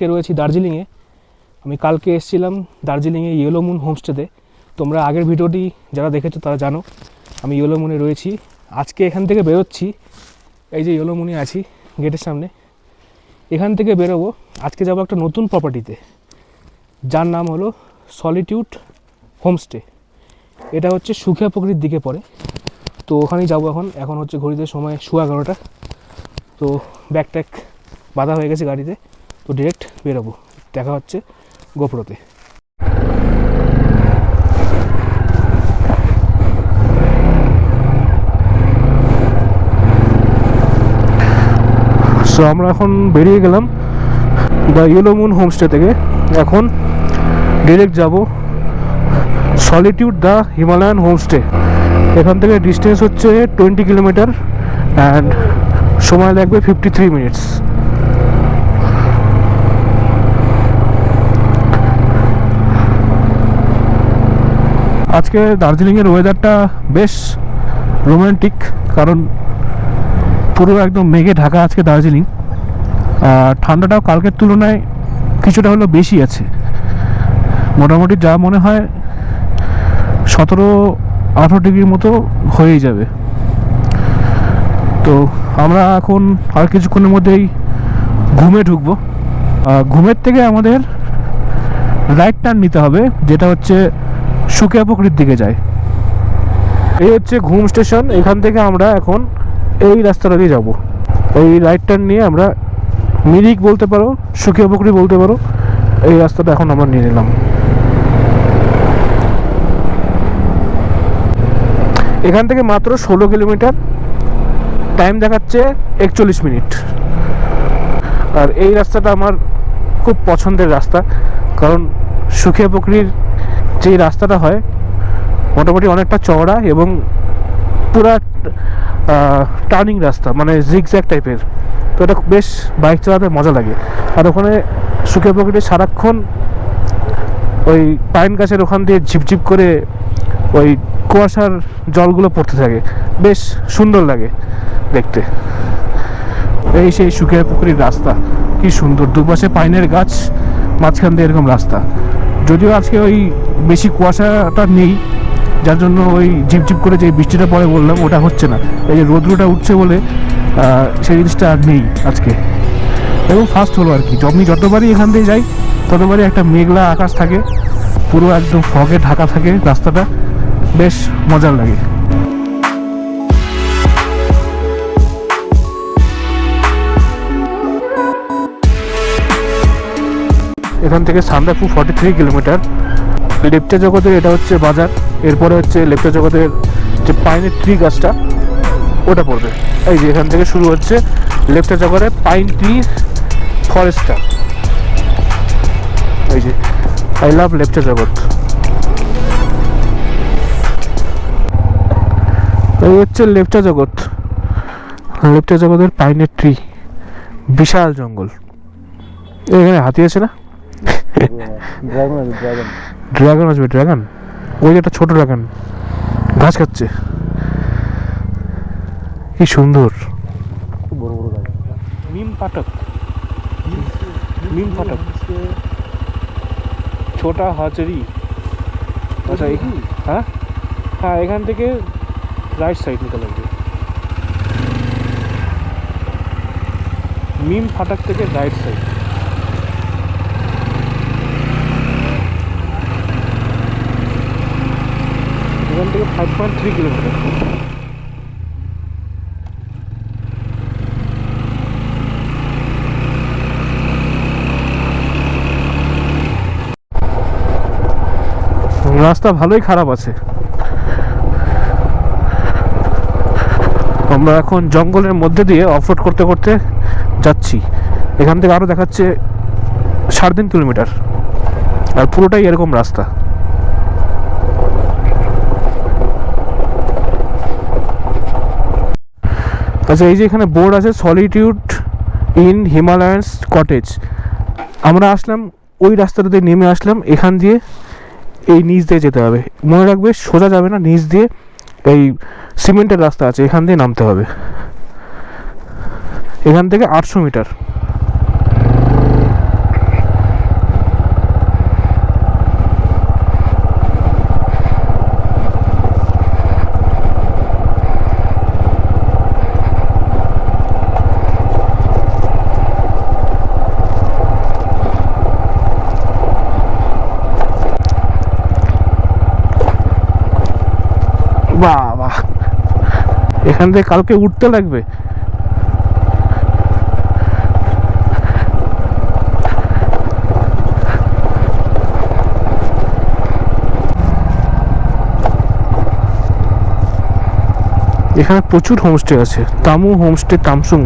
আজকে রয়েছি দার্জিলিংয়ে। আমি কালকে এসেছিলাম দার্জিলিংয়ে ইয়েলো মুন হোমস্টেতে তোমরা আগের ভিডিওটি যারা দেখেছ তারা জানো, আমি ইয়েলো মুনে রয়েছি। আজকে এখান থেকে বেরোচ্ছি, এই যে ইয়েলো মুনে আছি গেটের সামনে। এখান থেকে বেরোবো, আজকে যাব একটা নতুন প্রপার্টিতে যার নাম হলো সলিটিউড হোমস্টে এটা হচ্ছে সুখিয়া পুকুরির দিকে পড়ে। তো ওখানেই যাব এখন। এখন হচ্ছে ঘড়িতে সময় শু এগারোটা। তো ব্যাগ ট্যাগ বাঁধা হয়ে গেছে গাড়িতে। তো ডিরেক্ট বেরোবো। দেখা হচ্ছে গোপ্রোতে। সো আমরা এখন বেরিয়ে গেলাম দ্য ইয়েলো মুন হোমস্টে থেকে। এখন ডিরেক্ট যাব সলিটিউড দ্য হিমালয়ান হোমস্টে এখান থেকে ডিস্টেন্স হচ্ছে টোয়েন্টি কিলোমিটার অ্যান্ড সময় লাগবে ফিফটি থ্রি মিনিটস আজকে দার্জিলিংয়ের ওয়েদারটা বেশ রোমান্টিক কারণ পুরো একদম মেঘে ঢাকা আজকে দার্জিলিং। ঠান্ডাটাও কালকের তুলনায় কিছুটা হলেও বেশি আছে। মোটামুটি যা মনে হয় সতেরো, আঠেরো ডিগ্রির মতো হয়েই যাবে। তো আমরা এখন আর কিছুক্ষণের মধ্যেই ঘুমে ঢুকবো। ঘুমের থেকে আমাদের রাইট টার্ন নিতে হবে, যেটা হচ্ছে সুকিয়া পুকুরির দিকে যায়। এই হচ্ছে ঘুম স্টেশন, এখান থেকে আমরা এখন এই রাস্তাটা দিয়ে যাব। এই রাইট টার্ন নিয়ে আমরা মিরিক বলতে পারো, সুকিয়া পুকুরি বলতে পারো, এই রাস্তাটা এখন আমরা নিয়ে নিলাম। এখান থেকে মাত্র ষোলো কিলোমিটার টাইম দেখাচ্ছে একচল্লিশ মিনিট। আর এই রাস্তাটা আমার খুব পছন্দের রাস্তা, কারণ সুখিয়া পুকুরির যেই রাস্তাটা হয়, মোটামুটি অনেকটা চওড়া এবং পুরা টার্নিং রাস্তা মানে জিগজ্যাগ টাইপের তো এটা বেশ বাইক চালাতে মজা লাগে। আর ওখানে সুখিয়া পুকুরে সারাক্ষণ ওই পাইন গাছের ওখান দিয়ে ঝিপঝিপ করে ওই কুয়াশার জলগুলো পড়তে থাকে। বেশ সুন্দর লাগে দেখতে। এই সেই সুখিয়া পুকুরির রাস্তা। কি সুন্দর। দুপাশে পাইনের গাছ, মাঝখান দিয়ে এরকম রাস্তা। যদিও আজকে ওই বেশি কুয়াশাটা নেই, যার জন্য ওই ঝিপঝিপ করে যে বৃষ্টিটা পরে বললাম, ওটা হচ্ছে না। এই যে রৌদ্রটা উঠছে বলে সেই জিনিসটা আর নেই আজকে। এবং ফার্স্ট হলো আর কি। আমি যতবারই এখান দিয়ে যাই, ততবারই একটা মেঘলা আকাশ থাকে। পুরো একদম ফগে ঢাকা থাকে রাস্তাটা। বেশ মজার লাগে। এখান থেকে Sandakphu forty three kilometre. Lepcha জগতের এটা হচ্ছে বাজার, এরপরে হচ্ছে লেপচা জগতের যে পাইনের ট্রি গাছটা, ওটা পড়বে। এই যে এখান থেকে শুরু হচ্ছে লেপচা জগতের পাইন ট্রি ফরেস্টটা এই যে আই লাভ লেপচা জগৎ। এই হচ্ছে লেপচা জগৎ। লেপচা জগতের পাইনের ট্রি বিশাল জঙ্গল। এখানে হাতি আছে না? ড্রাগন আছে ড্রাগন ড্রাগন আসবে ড্রাগন ওই একটা ছোট ড্রাগন ঘাস খাচ্ছে। কি সুন্দর। খুব বড় বড় গাছ। মিম ফাটক মিম ফাটক ছোটা হাজারি। আচ্ছা হ্যাঁ? হ্যাঁ এখান থেকে রাইট সাইড নিতে লাগবে। মিম ফাটাক থেকে রাইট সাইড এখান থেকে ফাইভ পয়েন্ট থ্রি কিলোমিটার রাস্তা ভালোই খারাপ আছে। আমরা এখন জঙ্গলের মধ্যে দিয়ে অফরোড করতে করতে যাচ্ছি। এখান থেকে আরও দেখাচ্ছে সাড়ে তিন কিলোমিটার আর পুরোটাই এরকম রাস্তা। আচ্ছা এই যে এখানে বোর্ড আছে সলিটিউড ইন হিমালয়ান্স কটেজ আমরা আসলাম, ওই রাস্তাটা দিয়ে নেমে আসলাম, এখান দিয়ে এই নিচ দিয়ে যেতে হবে। মনে রাখবে, সোজা যাবে না, নিচ দিয়ে এই সিমেন্টের রাস্তা আছে, এখান দিয়ে নামতে হবে। এখান থেকে আটশো মিটার। এখান থেকে কালকে উঠতে লাগবে। এখানে প্রচুর হোমস্টে আছে। তামু হোমস্টে তামসুং।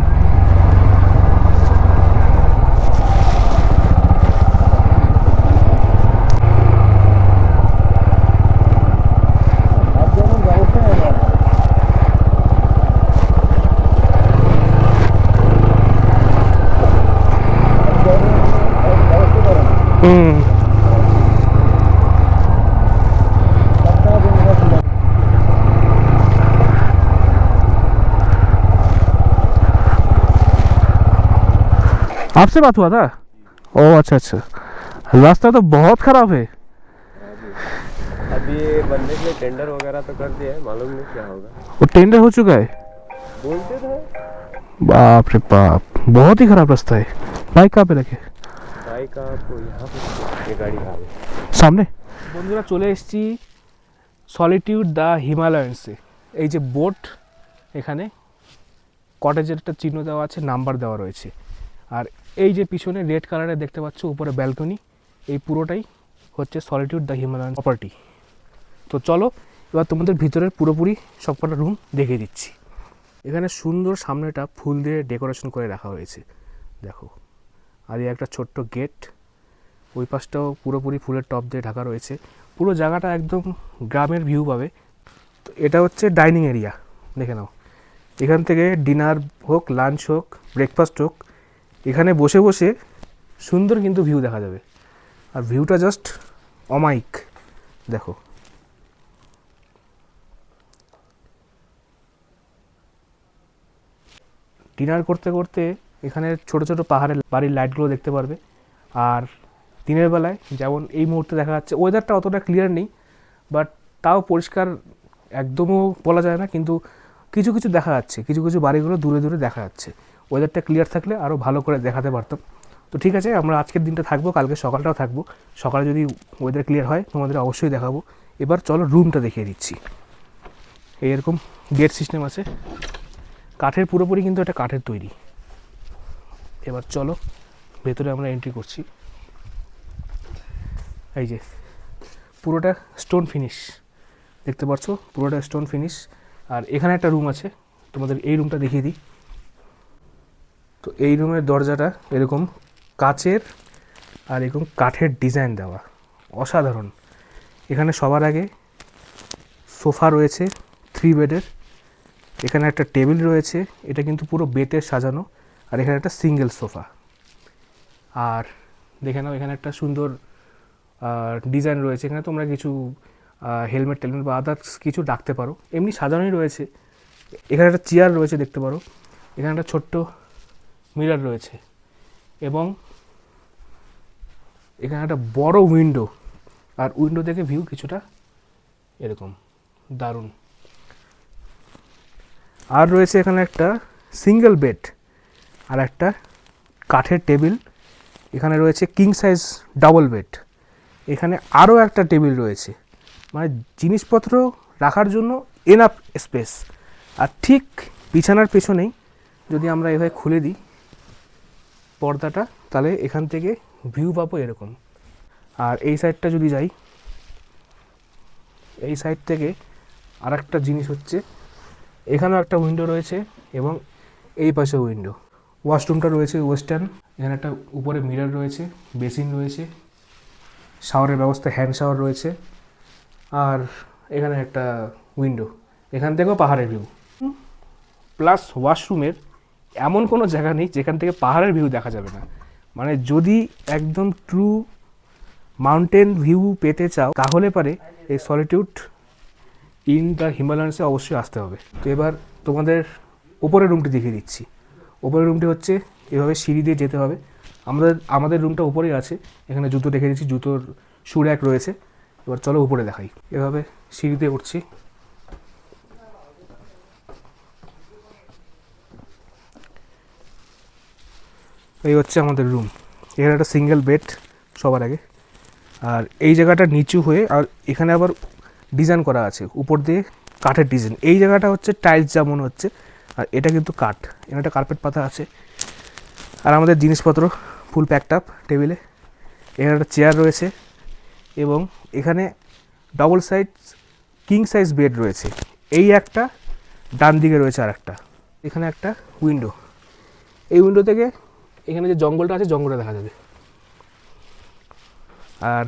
आपसे बात हुआ था? ओ अच्छा अच्छा। रास्ता तो बहुत खराब है। अभी बनने के लिए टेंडर वगैरह तो कर दिया है मालूम नहीं क्या होगा। वो टेंडर हो चुका है? बोलते थे बाप रे बाप बहुत ही खराब रास्ता है। बाइक कहाँ पे रखे? बाइक आप यहाँ पे ये गाड़ी कहाँ पे সামনে বন্ধুরা চলে এসেছি সলিটিউড দ্য হিমালয়ান্সে এই যে বোট এখানে কটেজের একটা চিহ্ন দেওয়া আছে নাম্বার দেওয়া রয়েছে আর এই যে পিছনে রেড কালারে দেখতে পাচ্ছ উপরে ব্যালকনি এই পুরোটাই হচ্ছে সলিটিউড দ্য হিমালয়ান প্রপার্টি তো চলো এবার তোমাদের ভিতরের পুরোপুরি সবকটা রুম দেখিয়ে দিচ্ছি এখানে সুন্দর সামনেটা ফুল দিয়ে ডেকোরেশন করে রাখা হয়েছে দেখো আর এই একটা ছোট্ট গেট। ওই পাশটাও পুরোপুরি ফুলের টপ দিয়ে ঢাকা রয়েছে। পুরো জায়গাটা একদম গ্রামের ভিউ পাবে। তো এটা হচ্ছে ডাইনিং এরিয়া দেখে নাও। এখান থেকে ডিনার হোক লাঞ্চ হোক ব্রেকফাস্ট হোক, এখানে বসে বসে সুন্দর কিন্তু ভিউ দেখা যাবে। আর ভিউটা জাস্ট অমাইক দেখো। ডিনার করতে করতে এখানে ছোট ছোট পাহাড়ের বাড়ির লাইটগুলো দেখতে পারবে। আর দিনের বেলায় যেমন এই মুহূর্তে দেখা যাচ্ছে ওয়েদারটা অতটা ক্লিয়ার নেই বাট তাও পরিষ্কার একদমও বলা যায় না, কিন্তু কিছু কিছু দেখা যাচ্ছে, কিছু কিছু বাড়িগুলো দূরে দূরে দেখা যাচ্ছে। ওয়েদারটা ক্লিয়ার থাকলে আরও ভালো করে দেখাতে পারতাম। তো ঠিক আছে, আমরা আজকের দিনটা থাকব, কালকে সকালটাও থাকব। সকালে যদি ওয়েদার ক্লিয়ার হয়, তোমাদের অবশ্যই দেখাবো। এবার চলো রুমটা দেখিয়ে দিচ্ছি। এই এরকম গেট সিস্টেম আছে। কাঠের পুরোপুরি কিন্তু এটা কাঠের তৈরি। এবার চলো, ভেতরে আমরা এন্ট্রি করছি। এই যে, পুরোটা স্টোন ফিনিশ দেখতে পাচ্ছ? পুরোটা স্টোন ফিনিশ আর এখানে একটা রুম আছে, তোমাদের এই রুমটা দেখিয়ে দিই। তো এই রুমের দরজাটা এরকম কাচের আর এরকম কাঠের ডিজাইন দেওয়া। অসাধারণ। এখানে সবার আগে সোফা রয়েছে থ্রি বেডের এখানে একটা টেবিল রয়েছে, এটা কিন্তু পুরো বেতের সাজানো। আর এখানে একটা সিঙ্গেল সোফা আর দেখে নাও, এখানে একটা সুন্দর ডিজাইন রয়েছে। এখানে তোমরা কিছু হেলমেট টেলমেট বা আদার্স কিছু রাখতে পারো। এমনি সাজানোই রয়েছে। এখানে একটা চেয়ার রয়েছে দেখতে পারো। এখানে একটা ছোট্ট মিরার রয়েছে। এবং এখানে একটা বড় উইন্ডো আর উইন্ডো থেকে ভিউ কিছুটা এরকম। দারুণ। আর রয়েছে এখানে একটা সিঙ্গেল বেড আর একটা কাঠের টেবিল, এখানে রয়েছে কিং সাইজ ডাবল বেড এখানে আরও একটা টেবিল রয়েছে। মানে জিনিসপত্র রাখার জন্য এনাফ স্পেস আর ঠিক বিছানার পেছনেই যদি আমরা এভাবে খুলে দিই পর্দাটা, তাহলে এখান থেকে ভিউ পাবো এরকম। আর এই সাইডটা যদি যাই, এই সাইড থেকে আর একটা জিনিস হচ্ছে, এখানেও একটা উইন্ডো রয়েছে এবং এই পাশে উইন্ডো ওয়াশরুমটা রয়েছে ওয়েস্টার্ন, এখানে একটা উপরে মিরর রয়েছে, বেসিন রয়েছে, শাওয়ারের ব্যবস্থা, হ্যান্ড শাওয়ার রয়েছে, আর এখানে একটা উইন্ডো। এখান থেকেও পাহাড়ের ভিউ। প্লাস ওয়াশরুমের এমন কোনো জায়গা নেই যেখান থেকে পাহাড়ের ভিউ দেখা যাবে না। মানে যদি একদম ট্রু মাউন্টেন ভিউ পেতে চাও, তাহলে পারে এই সলিটিউড ইন দ্য হিমালয়ান্সে অবশ্যই আসতে হবে। তো এবার তোমাদের উপরের রুমটি দেখিয়ে দিচ্ছি। উপরের রুমটি হচ্ছে এভাবে সিঁড়ি দিয়ে যেতে হবে। আমাদের আমাদের রুমটা উপরেই আছে। এখানে জুতো রেখে দিচ্ছি জুতোর শু র্যাক রয়েছে। এবার চলো উপরে দেখাই। এভাবে সিঁড়িতে উঠছি। এই হচ্ছে আমাদের রুম এখানে একটা সিঙ্গেল বেড সবার আগে। আর এই জায়গাটা নিচু হয়ে, আর এখানে আবার ডিজাইন করা আছে। উপর দিয়ে কাঠের ডিজাইন এই জায়গাটা হচ্ছে টাইলস যেমন হচ্ছে আর এটা কিন্তু কাঠ। এখানে একটা কার্পেট পাতা আছে। আর আমাদের জিনিসপত্র ফুল প্যাকড আপ টেবিলে এখানে একটা চেয়ার রয়েছে এবং এখানে double size king size bed রয়েছে। এই একটা, ডান দিকে রয়েছে আর একটা এখানে একটা উইন্ডো এই উইন্ডো থেকে এখানে যে জঙ্গলটা আছে, জঙ্গলটা দেখা যাবে। আর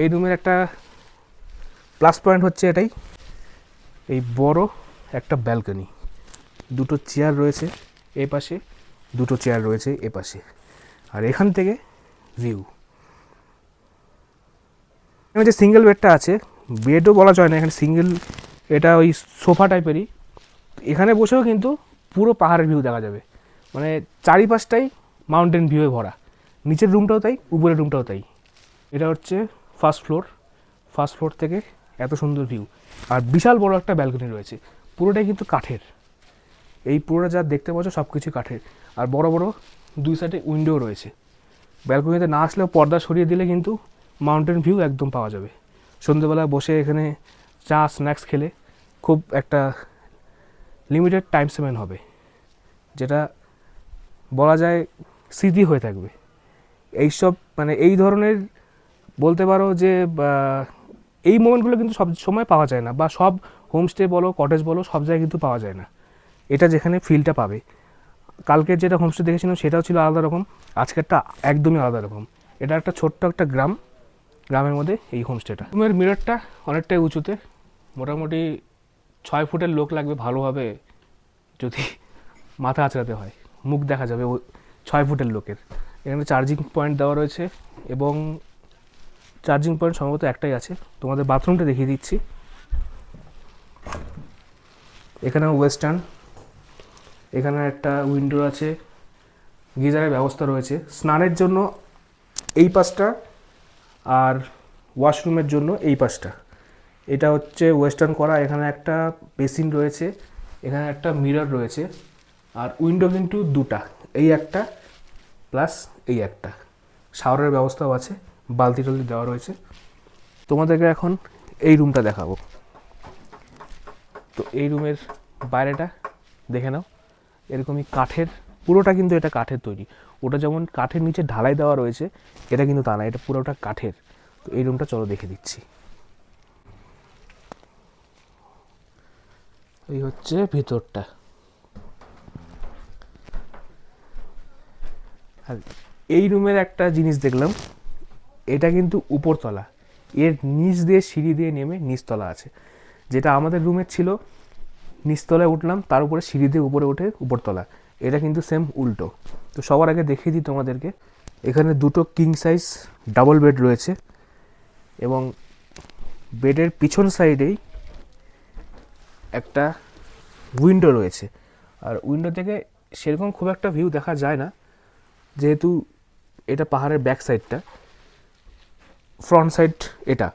এই রুমের একটা প্লাস পয়েন্ট হচ্ছে এটাই। এই বড় একটা ব্যালকনি দুটো চেয়ার রয়েছে এ পাশে, দুটো চেয়ার রয়েছে এ পাশে। আর এখান থেকে ভিউ এখানে যে সিঙ্গেল বেডটা আছে বেডও বলা যায় না, এখানে সিঙ্গেল এটা ওই সোফা টাইপেরই এখানে বসেও কিন্তু পুরো পাহাড়ের ভিউ দেখা যাবে। মানে চারিপাশটাই মাউন্টেন ভিউয়ে ভরা। নিচের রুমটাও তাই, উপরের রুমটাও তাই। এটা হচ্ছে ফার্স্ট ফ্লোর ফার্স্ট ফ্লোর থেকে এত সুন্দর ভিউ আর বিশাল বড় একটা ব্যালকনি রয়েছে। পুরোটাই কিন্তু কাঠের। এই পুরোটা যা দেখতে পাচ্ছ সব কিছু কাঠের। আর বড় বড় দুই সাইডে উইন্ডো রয়েছে। ব্যালকনিতে না আসলেও পর্দা সরিয়ে দিলে কিন্তু মাউন্টেন ভিউ একদম পাওয়া যাবে। সন্ধ্যেবেলা বসে এখানে চা স্ন্যাক্স খেলে খুব একটা লিমিটেড টাইম স্পেন্ড হবে, যেটা বলা যায় স্মৃতি হয়ে থাকবে। এইসব মানে এই ধরনের বলতে পারো যে এই মোমেন্টগুলো কিন্তু সব সময় পাওয়া যায় না, বা সব হোমস্টে বলো কটেজ বলো, সব জায়গায় কিন্তু পাওয়া যায় না। এটা যেখানে ফিলটা পাবে। কালকে যেটা হোমস্টে দেখেছিলাম, সেটাও ছিল আলাদা রকম। আজকেরটা একদমই আলাদা রকম। এটা একটা ছোট্ট একটা গ্রাম। গ্রামের মধ্যে এই হোমস্টেটা রুমের মিররটা অনেকটাই উঁচুতে। মোটামুটি ছয় ফুটের লোক লাগবে ভালোভাবে যদি মাথা আঁচড়াতে হয়। মুখ দেখা যাবে ছয় ফুটের লোকের। এখানে চার্জিং পয়েন্ট দেওয়া রয়েছে এবং চার্জিং পয়েন্ট সম্ভবত একটাই আছে। তোমাদের বাথরুমটা দেখিয়ে দিচ্ছি। এখানে ওয়েস্টার্ন এখানে একটা উইন্ডো আছে, গিজারের ব্যবস্থা রয়েছে। স্নানের জন্য এই পাশটা আর ওয়াশরুমের জন্য এই পাশটা। এটা হচ্ছে ওয়েস্টার্ন করা, এখানে একটা বেসিন রয়েছে, এখানে একটা মিরর রয়েছে, আর উইন্ডো কিন্তু দুটা, এই একটা প্লাস এই একটা। শাওয়ারের ব্যবস্থাও আছে, বালতি টালতি দেওয়া রয়েছে। তোমাদেরকে এখন এই রুমটা দেখাবো। তো এই রুমের বাইরেটা দেখে নাও। এরকমই কাঠের, পুরোটা কিন্তু এটা কাঠের তৈরি। ওটা যেমন কাঠের নিচে ঢালাই দেওয়া রয়েছে, এটা কিন্তু তা না, এটা পুরোটা কাঠের। তো এই রুমটা চলো দেখে দিচ্ছি। এই হচ্ছে ভিতরটা। আর এই রুমের একটা জিনিস দেখলাম, এটা কিন্তু উপরতলা। এর নিচ দিয়ে সিঁড়ি দিয়ে নেমে নিচতলা আছে। যেটা আমাদের রুমের ছিল নিচতলায় উঠলাম, তার উপরে সিঁড়ি দিয়ে উপরে উঠে উপরতলা। এটা কিন্তু সেম উল্টো। তো সবার আগে দেখিয়ে দিই তোমাদেরকে, এখানে দুটো কিং সাইজ ডাবল বেড রয়েছে এবং বেডের পিছন সাইডেই একটা উইন্ডো রয়েছে। আর উইন্ডো থেকে সেরকম খুব একটা ভিউ দেখা যায় না, যেহেতু এটা পাহাড়ের ব্যাক সাইডটা ফ্রন্ট সাইড এটা।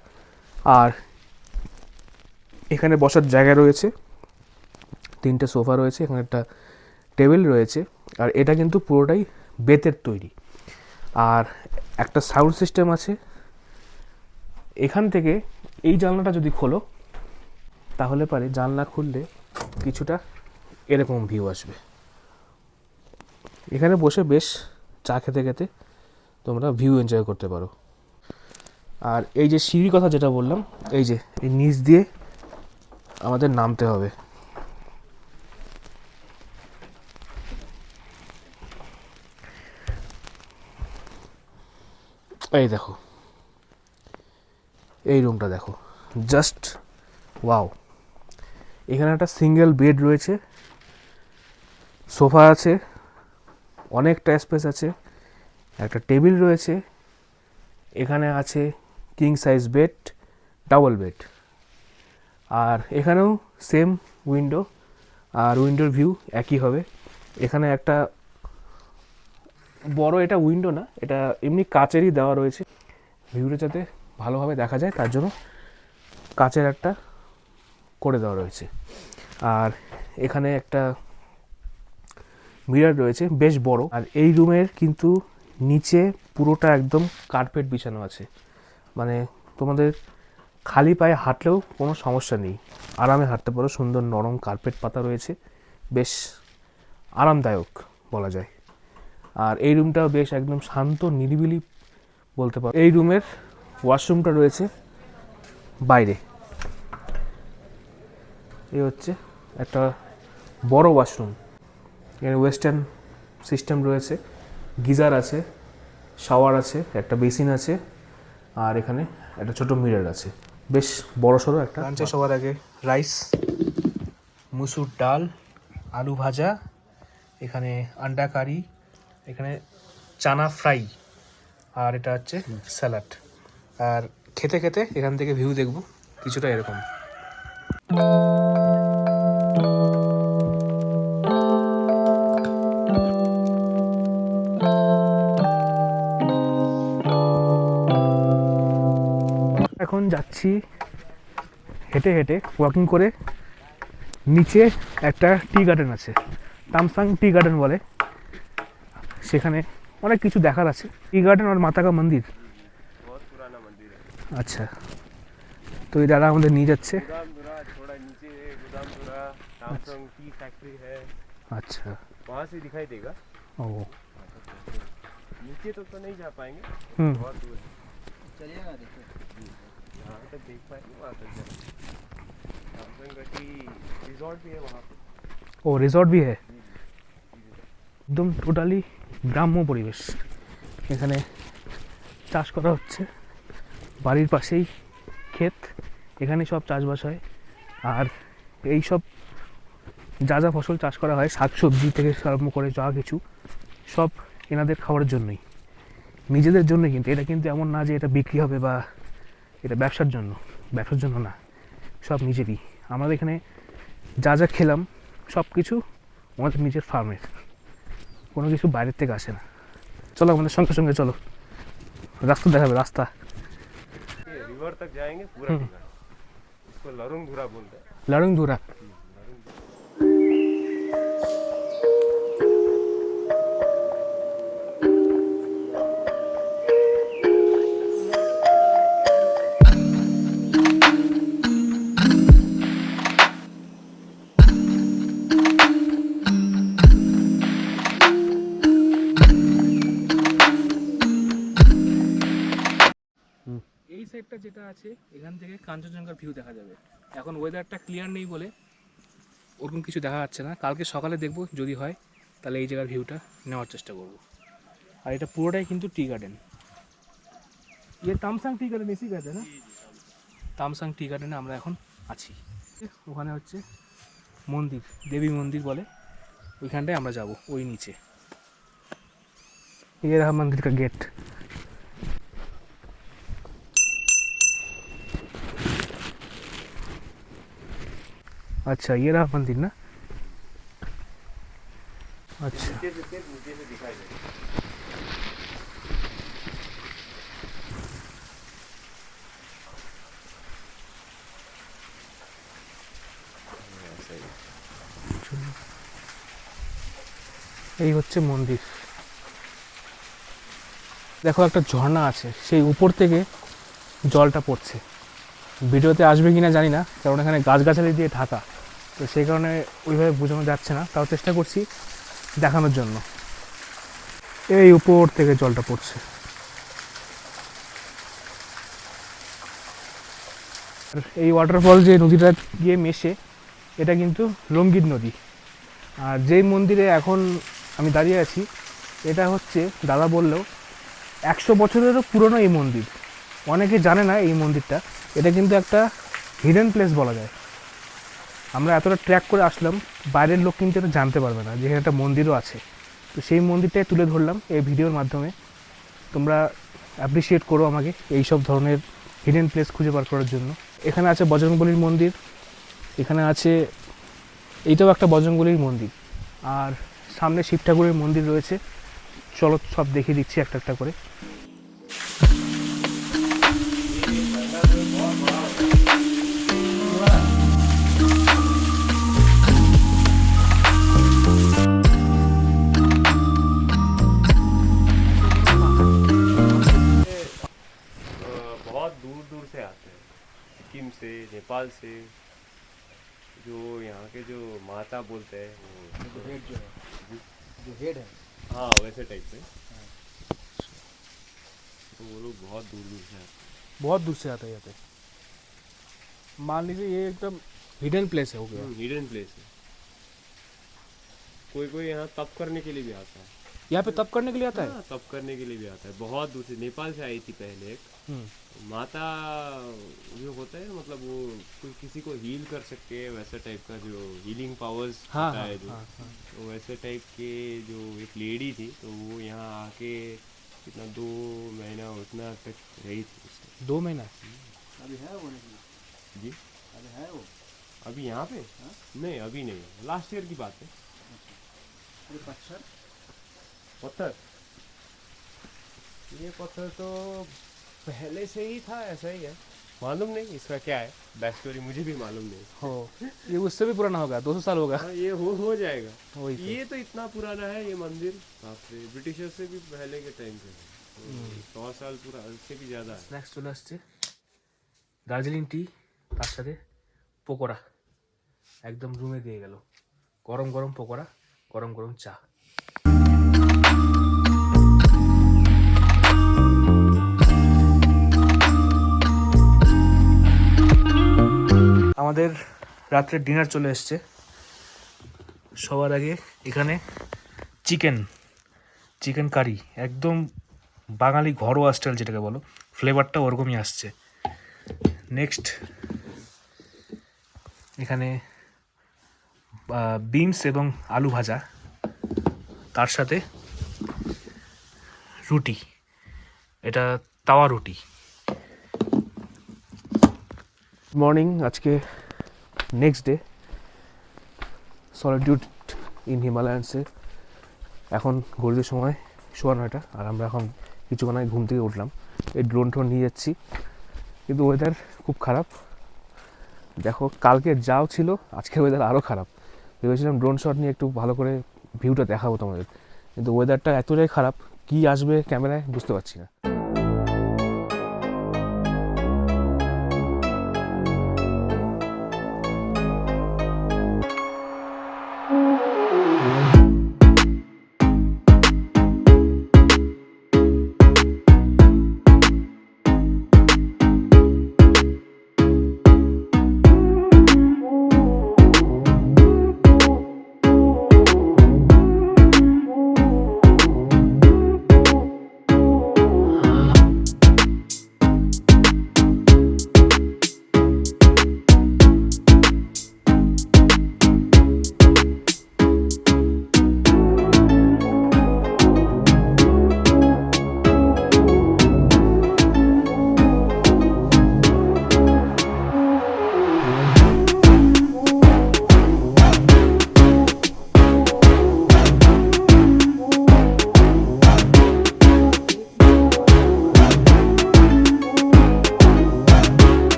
আর এখানে বসার জায়গা রয়েছে। তিনটে সোফা রয়েছে, এখানে একটা টেবিল রয়েছে, আর এটা কিন্তু পুরোটাই বেতের তৈরি। আর একটা সাউন্ড সিস্টেম আছে। এখান থেকে এই জানলাটা যদি খোলো, তাহলে পারে জানলা খুললে কিছুটা এরকম ভিউ আসবে। এখানে বসে বেশ চা খেতে খেতে তোমরা ভিউ এনজয় করতে পারো। আর এই যে সিঁড়ির কথা যেটা বললাম, এই যে এই নিচ দিয়ে আমাদের নামতে হবে। এই দেখো। এই রুমটা দেখো। Just wow. এখানে একটা সিঙ্গেল বেড রয়েছে। সোফা আছে। অনেকটা স্পেস আছে। একটা টেবিল রয়েছে। এখানে আছে king size bed, double bed. আর এখানেও সেম উইন্ডো। আর উইন্ডোর ভিউ একই হবে। এখানে একটা বড় এটা উইন্ডো না, এটা এমনি কাচেরই দেওয়া রয়েছে। ভিউটা যাতে ভালোভাবে দেখা যায়, তার জন্য কাচের একটা করে দেওয়া রয়েছে। আর এখানে একটা মিরার রয়েছে, বেশ বড়। আর এই রুমের কিন্তু নিচে পুরোটা একদম কার্পেট বিছানো আছে। মানে তোমাদের খালি পায়ে হাঁটলেও কোনো সমস্যা নেই। আরামে হাঁটতে পারো, সুন্দর নরম কার্পেট পাতা রয়েছে। বেশ আরামদায়ক বলা যায়। আর এই রুমটাও বেশ একদম শান্ত, নিরিবিলি বলতে পারো। এই রুমের ওয়াশরুমটা রয়েছে বাইরে। এই হচ্ছে একটা বড় ওয়াশরুম এখানে ওয়েস্টার্ন সিস্টেম রয়েছে, গিজার আছে শাওয়ার আছে, একটা বেসিন আছে, আর এখানে একটা ছোট মিরর আছে। বেশ বড় সড়ো একটা লাঞ্চে সবার আগে রাইস মুসুর ডাল, আলু ভাজা, এখানে আন্ডা কারি এখানে চানা ফ্রাই আর এটা হচ্ছে স্যালাড। আর খেতে খেতে এখান থেকে ভিউ দেখব কিছুটা এরকম। এখন যাচ্ছি হেঁটে হেঁটে ওয়াকিং করে নিচে একটা টি গার্ডেন আছে তামসাং টি গার্ডেন বলে। সেখানে অনেক কিছু দেখার আছে টি গার্ডেন আর মাতাকা মন্দির बहुत पुराना मंदिर है আচ্ছা তো এই দাদা আমাদের নিয়ে যাচ্ছে गुदामधुरा थोड़ा नीचे है गुदामधुरा सैमसंग टी फैक्ट्री है আচ্ছা वहाँ से दिखाई देगा ও नीचे तक तो नहीं जा पाएंगे হুম बहुत दूर है चलिएगा देखिए जहाँ तक देख पाएंगे वहाँ तक जाएंगे सैमसंग का टी रिजॉर्ट भी है वहाँ पे ও রিসর্ট ভি হ্যাঁ একদম টোটালি গ্রাম্য পরিবেশ। এখানে চাষ করা হচ্ছে। বাড়ির পাশেই ক্ষেত। এখানে সব চাষবাস হয়। আর এই সব যা যা ফসল চাষ করা হয়, শাকসবজি থেকে আরম্ভ করে যা কিছু, সব এনাদের খাওয়ার জন্যই। নিজেদের জন্য কিন্তু। এটা কিন্তু এমন না যে এটা বিক্রি হবে বা এটা ব্যবসার জন্য। ব্যবসার জন্য না। সব নিজেরই। আমাদের এখানে যা যা খেলাম সব কিছু আমাদের নিজের ফার্মের কোনো কিছু বাইরের থেকে আসে না চলো আমাদের সঙ্গে সঙ্গে চলো রাস্তা দেখাবে রাস্তা ये रिवर तक जाएंगे पूरा हम्म। टी गार्डन इसको लरुंगधुरा बोलते हैं লাড়ুং ধুরা এই সাইডটা যেটা আছে এখান থেকে কাঞ্চনজঙ্ঘার ভিউ দেখা যাবে এখন ওয়েদারটা ক্লিয়ার নেই বলে ওরকম কিছু দেখা যাচ্ছে না কালকে সকালে দেখব যদি হয় তাহলে এই জায়গার ভিউটা নেওয়ার চেষ্টা করব আর এটা পুরোটাই কিন্তু টি গার্ডেন ইয়ে তামসাং টি গার্ডেন এসি গার্ডেন না তামসাং টি গার্ডেনে আমরা এখন আছি ওখানে হচ্ছে মন্দির দেবী মন্দির বলে ওইখানটায় আমরা যাব ওই নিচে ये रहा मंदिर का गेट अच्छा ये रहा मंदिर ना अच्छा नीचे से सिर्फ नीचे से दिखाई देगा ऐसा ही এই হচ্ছে মন্দির দেখো একটা ঝর্ণা আছে সেই উপর থেকে জলটা পড়ছে ভিডিওতে আসবে কিনা জানি না কারণ এখানে গাছগাছালি দিয়ে ঢাকা তো সেই কারণে ওইভাবে বোঝানো যাচ্ছে না। তাও চেষ্টা করছি দেখানোর জন্য। এই উপর থেকে জলটা পড়ছে। এই ওয়াটারফল যে নদীটা গিয়ে মেশে, এটা কিন্তু লঙ্গিত নদী। আর যেই মন্দিরে এখন আমি দাঁড়িয়ে আছি, এটা হচ্ছে, দাদা বললেও একশো বছরেরও পুরনো এই মন্দির। অনেকে জানে না এই মন্দিরটা। এটা কিন্তু একটা হিডেন প্লেস বলা যায়। আমরা এতটা ট্র্যাক করে আসলাম, বাইরের লোক কিন্তু এটা জানতে পারবে না যেখানে একটা মন্দিরও আছে। তো সেই মন্দিরটাই তুলে ধরলাম এই ভিডিওর মাধ্যমে। তোমরা অ্যাপ্রিসিয়েট করো আমাকে এই সব ধরনের হিডেন প্লেস খুঁজে বার করার জন্য। এখানে আছে বজরংবলির মন্দির, এখানে আছে এইটাও একটা বজরংবলির মন্দির। আর সামনে শিব ঠাকুরের মন্দির রয়েছে। চলো সব দেখিয়ে দিচ্ছি একটা একটা করে। से नेपाल से जो यहाँ के जो माता बोलते हैं वो जो हेड जो है। जो। हेड है। हाँ वैसे टाइप में तो वो लोग बहुत दूर दूर से आते हैं। बहुत दूर से आता है यहाँ पे। मान लीजिए ये एकदम हिडन प्लेस है हो गया हिडन प्लेस है। कोई कोई यहाँ तप करने के लिए भी आता है। यहाँ पे तप करने के लिए आता है? हाँ, तप करने के लिए भी आता है। बहुत दूर से नेपाल से आई थी पहले एक। हम्म, माता जो होता है मतलब वो कोई किसी को हील कर सकते हैं वैसा टाइप का जो हीलिंग पावर्स हाँ होता हाँ है जो। हाँ हाँ। तो वैसे टाइप के जो एक लेडी थी तो वो यहाँ आके कितना दो महीना उतना तक रही थी उसने। दो महीना? अभी है वो नहीं? जी? अभी है वो? अभी यहाँ पे? हाँ? नहीं अभी नहीं लास्ट ईयर की बात है। अरे पत्थर? पत्थर? ये पत्थर तो पहले से ही था ऐसा ही है मालूम नहीं इसका क्या है बैक स्टोरी मुझे भी मालूम नहीं हो ये उससे भी पुराना होगा दो सौ साल होगा हाँ ये हो हो जाएगा वही तो। ये तो इतना पुराना है ये मंदिर बाप रे ब्रिटिशर से भी पहले के टाइम से है तो सौ साल पूरा उससे भी ज्यादा है স্ন্যাক্স চলে আসছে দার্জিলিং টি তার সাথে পকোড়া একদম রুমে দিয়ে গেল গরম গরম পকোড়া গরম গরম চা আমাদের রাত্রে ডিনার চলে এসছে। সবার আগে এখানে চিকেন চিকেন কারি একদম বাঙালি ঘরোয়া স্টাইল যেটাকে বলো। ফ্লেভারটা ওরকমই আসছে। নেক্সট এখানে বিনস এবং আলু ভাজা। তার সাথে রুটি। এটা তাওয়া রুটি। মর্নিং আজকে নেক্সট ডে সলিটিউড ইন হিমালয়ান্সে এখন ঘড়ির সময় সোয়া নয়টা, আর আমরা এখন কিছুক্ষণ আগে ঘুম থেকে উঠলাম। এই ড্রোন ট্রোন নিয়ে যাচ্ছি, কিন্তু ওয়েদার খুব খারাপ। দেখো, কালকে যাও ছিল আজকের ওয়েদার আরও খারাপ। ভেবেছিলাম ড্রোন শট নিয়ে একটু ভালো করে ভিউটা দেখাবো তোমাদের। কিন্তু ওয়েদারটা এতটাই খারাপ, কি আসবে ক্যামেরায় বুঝতে পারছি না।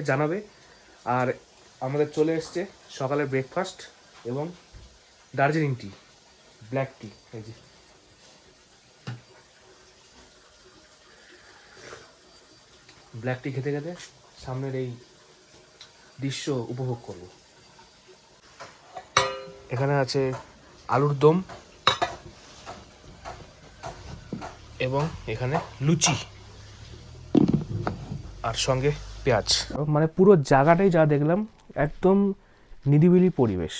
কমেন্টে জানাবে। আর আমাদের চলে এসছে সকালের ব্রেকফাস্ট এবং দার্জিলিং টি ব্ল্যাক টি এই যে। ব্ল্যাক টি খেতে খেতে সামনের এই দৃশ্য উপভোগ করব। এখানে আছে আলুর দম এবং এখানে লুচি। আর সঙ্গে পেঁয়াজ। মানে পুরো জায়গাটাই যা দেখলাম, একদম নিরিবিলি পরিবেশ।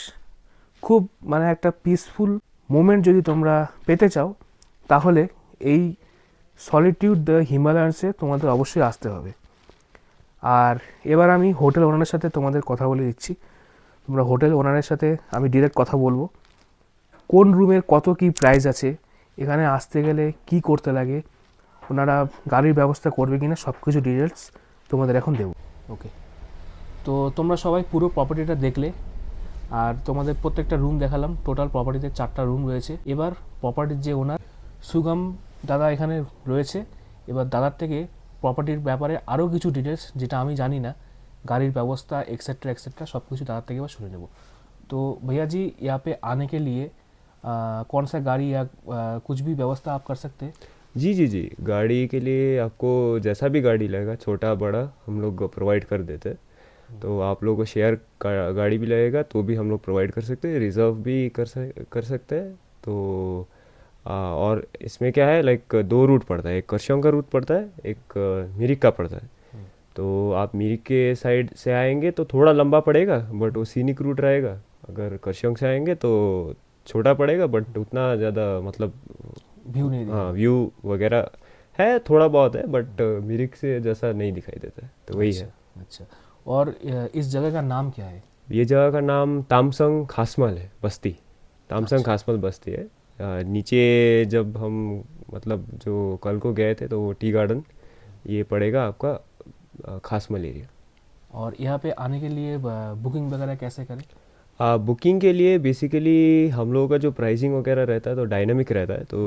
খুব মানে একটা পিসফুল মোমেন্ট যদি তোমরা পেতে চাও, তাহলে এই সলিটিউড দ্য হিমালয়ান্সে তোমাদের অবশ্যই আসতে হবে। আর এবার আমি হোটেল ওনারের সাথে তোমাদের কথা বলে দিচ্ছি। তোমরা হোটেল ওনারের সাথে আমি ডিরেক্ট কথা বলব। কোন রুমের কত কি প্রাইস আছে, এখানে আসতে গেলে কি করতে লাগে, ওনারা গাড়ির ব্যবস্থা করবে কিনা সব কিছু ডিটেলস তোমাদের এখন দেবো ওকে তো তোমরা সবাই পুরো প্রপার্টিটা দেখলে আর তোমাদের প্রত্যেকটা রুম দেখালাম টোটাল প্রপার্টিতে চারটা রুম রয়েছে এবার প্রপার্টির যে ওনার সুগম দাদা এখানে রয়েছে এবার দাদার থেকে প্রপার্টির ব্যাপারে আরও কিছু ডিটেলস যেটা আমি জানি না গাড়ির ব্যবস্থা एक्सेट्रा एक्सेट्रा सब कुछ दादा থেকে এবার শুনে নেব तो भैया जी यहाँ पे आने के लिए आ, कौन सा गाड़ी या आ, कुछ भी व्यवस्था आप कर सकते हैं जी जी जी। गाड़ी के लिए आपको जैसा भी गाड़ी लगेगा छोटा बड़ा हम लोग प्रोवाइड कर देते हैं। तो आप लोगों को शेयर का- गाड़ी भी लगेगा तो भी हम लोग प्रोवाइड कर सकते हैं रिज़र्व भी कर सक कर सकते हैं। तो आ, और इसमें क्या है लाइक दो रूट पड़ता है। एक करशों का रूट पड़ता है एक मिरिक का पड़ता है। तो आप मिरिक के साइड से आएँगे तो थोड़ा लंबा पड़ेगा बट वो सीनिक रूट रहेगा। अगर करशों से आएँगे तो छोटा पड़ेगा बट उतना ज़्यादा मतलब व्यू नहीं हाँ व्यू वगैरह है थोड़ा बहुत है बट मिरिक से जैसा नहीं दिखाई देता है तो वही है। अच्छा और इस जगह का नाम क्या है? ये जगह का नाम तामसंग खासमल है बस्ती। तामसंग अच्छा। खासमल बस्ती है। आ, नीचे जब हम मतलब जो कल को गए थे तो वो टी गार्डन ये पड़ेगा आपका खासमल एरिया। और यहाँ पे आने के लिए बुकिंग वगैरह कैसे करें? आ, बुकिंग के लिए बेसिकली हम लोगों का जो प्राइसिंग वगैरह रहता है तो डायनामिक रहता है तो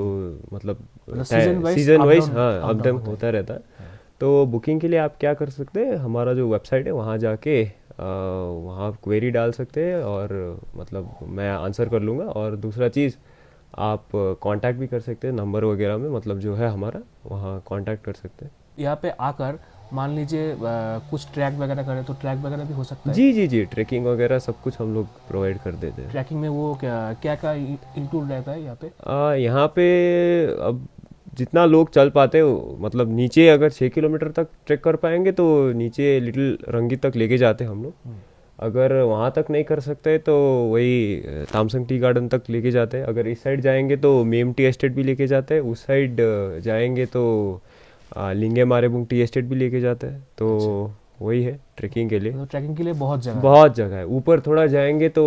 मतलब मतलब सीज़न वाइज हाँ अप डाउन होता है। रहता है। तो बुकिंग के लिए आप क्या कर सकते हैं हमारा जो वेबसाइट है वहाँ जाके वहाँ क्वेरी डाल सकते हैं और मतलब मैं आंसर कर लूँगा। और दूसरा चीज़ आप कांटेक्ट भी कर सकते हैं नंबर वगैरह में मतलब जो है हमारा वहाँ कांटेक्ट कर सकते हैं। यहाँ पे आकर मान लीजिए कुछ ट्रैक वगैरह करें तो ट्रैक वगैरह भी हो सकता है। जी जी जी ट्रैकिंग वगैरह सब कुछ हम लोग प्रोवाइड कर देते हैं। ट्रैकिंग में वो क्या क्या क्या इंक्लूड रहता है यहाँ पे? आ, यहाँ पे अब जितना लोग चल पाते हो मतलब नीचे अगर छः किलोमीटर तक ट्रैक कर पाएँगे तो नीचे लिटिल रंगी तक लेके जाते हैं हम लोग। हम्म। अगर वहाँ तक नहीं कर सकते तो वही तामसंग टी गार्डन तक लेके जाते हैं। अगर इस साइड जाएँगे तो मेम टी एस्टेट भी लेके जाते हैं। उस साइड जाएँगे तो अ, मारे बुंग टी एस्टेट भी लेके जाते हैं तो वही है ट्रैकिंग के लिए। मतलब ट्रैकिंग के लिए बहुत जगह बहुत जगह है। ऊपर थोड़ा जाएँगे तो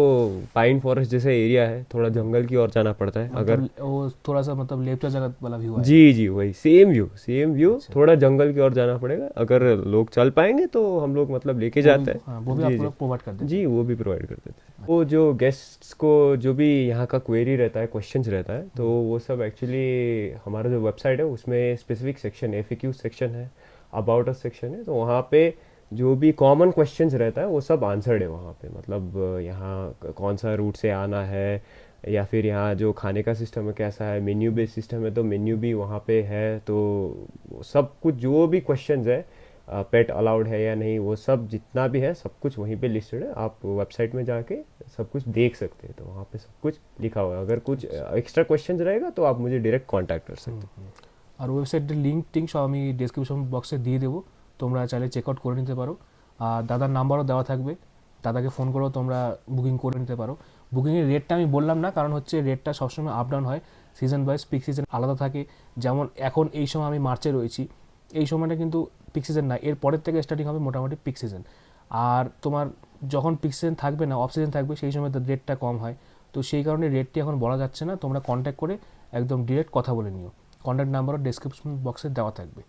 पाइन फॉरेस्ट जैसा एरिया है थोड़ा जंगल की ओर जाना पड़ता है अगर मतलब वो थोड़ा सा मतलब लेपचा जगह वाला व्यू है। जी जी वही सेम व्यू सेम व्यू थोड़ा जंगल की ओर जाना पड़ेगा। अगर लोग चल पाएँगे तो हम लोग मतलब लेके जाते हैं। हाँ, वो भी जी, आप लोग प्रोवाइड कर देते जी वो भी प्रोवाइड कर देते हैं। वो जो गेस्ट्स को जो भी यहाँ का क्वेरी रहता है क्वेश्चन रहता है तो वो सब एक्चुअली हमारा जो वेबसाइट है उसमें स्पेसिफिक सेक्शन है एफ़ सेक्शन है अबाउट अस सेक्शन है तो वहाँ पे जो भी कॉमन क्वेश्चंस रहता है, वो सब आंसर्ड है वहाँ पे। मतलब यहाँ कौन सा रूट से आना है, या फिर यहाँ जो खाने का सिस्टम है कैसा है मेन्यू बेस्ड सिस्टम है तो मेन्यू भी वहाँ पे है तो सब कुछ जो भी क्वेश्चंस है पेट अलाउड है या नहीं, वो सब जितना भी है, सब कुछ वहीं पे लिस्टेड है। आप वेबसाइट में जाके सब कुछ देख सकते हैं तो वहाँ पे सब कुछ लिखा हुआ है। अगर कुछ एक्स्ट्रा क्वेश्चन रहेगा तो आप मुझे डायरेक्ट कॉन्टैक्ट कर सकते हैं। और वेबसाइट लिंक टिंक शॉमी डिस्क्रिप्शन बॉक्स से दे देव তোমরা চাইলে চেক আউট করে নিতে পারো। আর দাদার নাম্বারও দেওয়া থাকবে। দাদাকে ফোন করেও তোমরা বুকিং করে নিতে পারো। বুকিংয়ের রেটটা আমি বললাম না, কারণ হচ্ছে রেটটা সবসময় আপ ডাউন হয়। সিজন ওয়াইজ পিক সিজন আলাদা থাকে। যেমন এখন এই সময় আমি মার্চে রয়েছি। এই সময়টা কিন্তু পিক সিজন না, এর পরের থেকে স্টার্টিং হবে মোটামুটি পিক সিজন আর তোমার যখন পিক সিজন থাকবে না অফ সিজন থাকবে, সেই সময় রেটটা কম হয়। তো সেই কারণে রেটটি এখন বলা যাচ্ছে না, তোমরা কন্ট্যাক্ট করে একদম ডিরেক্ট কথা বলে নিও। কন্ট্যাক্ট নাম্বারও ডেসক্রিপশন বক্সে দেওয়া থাকবে।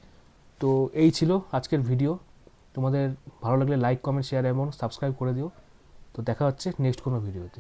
তো এই ছিল আজকের ভিডিও তোমাদের ভালো লাগলে লাইক কমেন্ট শেয়ার এবং সাবস্ক্রাইব করে দিও। তো দেখা হচ্ছে নেক্সট কোনো ভিডিওতে